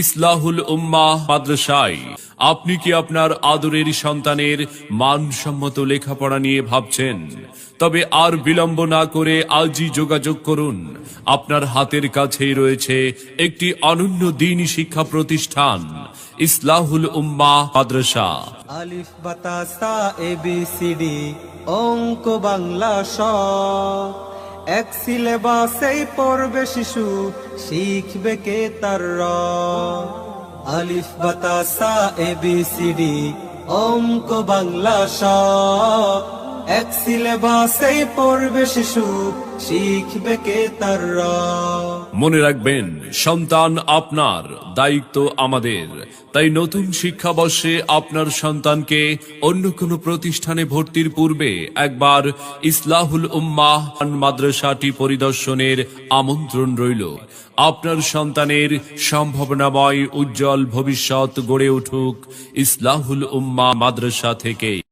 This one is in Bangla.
ইসলাহুল উম্মাহ মাদ্রাসায়। আপনি কি আপনার আদরের সন্তানের মানসম্মত লেখাপড়া নিয়ে ভাবছেন? তবে আর বিলম্ব না করে আজই যোগাযোগ করুন। আপনার হাতের কাছেই রয়েছে একটি অনন্য দিনী শিক্ষা প্রতিষ্ঠান, ইসলাহুল উম্মাহ মাদ্রাসা। আলিফ বাতাসা এ, বি, সি অঙ্ক, বাংলা, স। এক সিলেবাসেই পড়বে শিশু শিখবে কে তার র। আলিফ বাতাসা এবিসিডি অঙ্ক বাংলা স। এক সিলেবাসেই পড়বে শিশু, শিখবে কে তার মনে রাখবেন, সন্তান আপনার, দায়িত্ব আমাদের। তাই নতুন শিক্ষাবর্ষে আপনার সন্তানকে অন্য কোনো প্রতিষ্ঠানে ভর্তির পূর্বে একবার ইসলাহুল উম্মাহ মাদ্রাসাটি পরিদর্শনের আমন্ত্রণ রইল। আপনার সন্তানের সম্ভাবনাময় উজ্জ্বল ভবিষ্যৎ গড়ে উঠুক ইসলাহুল উম্মা মাদ্রাসা থেকে।